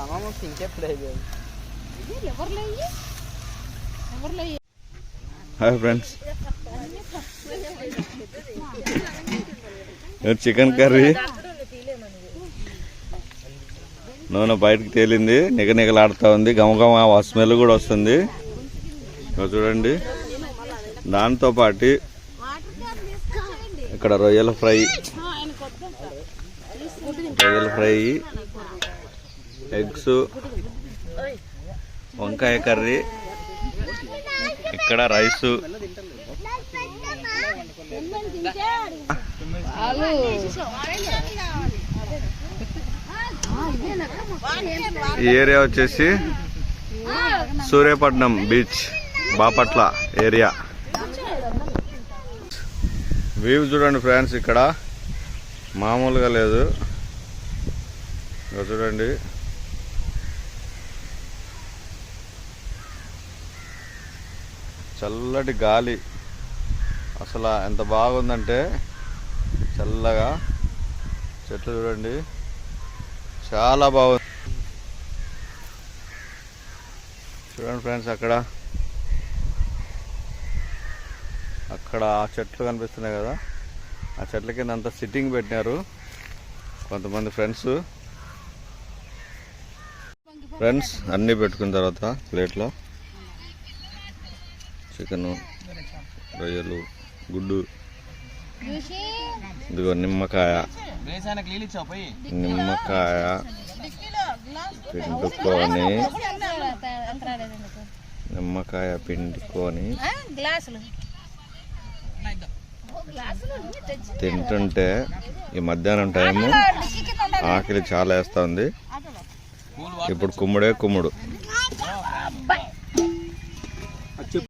అమ్మమ్మ ఇంకెప్పుడు అయిపోయింది హాయ్ ఫ్రెండ్స్ చికెన్ కర్రీ నూనె బయటకు తేలింది. నిగ నిగలాడుతూ ఉంది. గమగమ ఆ స్మెల్ కూడా వస్తుంది. చూడండి. దాంతో పాటు ఇక్కడ రొయ్యల ఫ్రై. రొయ్యల ఫ్రై. ఎగ్స్ వంకాయ కర్రీ ఇక్కడ రైస్. ఈ ఏరియా వచ్చేసి Suryapatnam beach Bapatla area. View చూడండి ఫ్రెండ్స్ ఇక్కడ మామూలుగా లేదు. చూడండి. చల్లటి గాలి. అసలు ఎంత బాగుందంటే చల్లగా చెట్లు చూడండి. చాలా బాగుంది. చూడండి ఫ్రెండ్స్ అక్కడ. అక్కడ ఆ చెట్లు కనిపిస్తున్నాయి కదా. ఆ చెట్ల కింద అంతా సిట్టింగ్ పెట్టినారు కొంతమంది ఫ్రెండ్స్. ఫ్రెండ్స్ అన్నీ పెట్టుకున్న తర్వాత ప్లేట్లో. చికెను రొయ్యలు గుడ్డు. ఇదిగో నిమ్మకాయ. నిమ్మకాయ. పిండుకొని. నిమ్మకాయ పిండుకొని. గ్లాసులు. తింటుంటే ఈ మధ్యాహ్నం టైము ఆకలి చాలా వేస్తుంది ఇప్పుడు కుమ్ముడే కుమ్ముడు.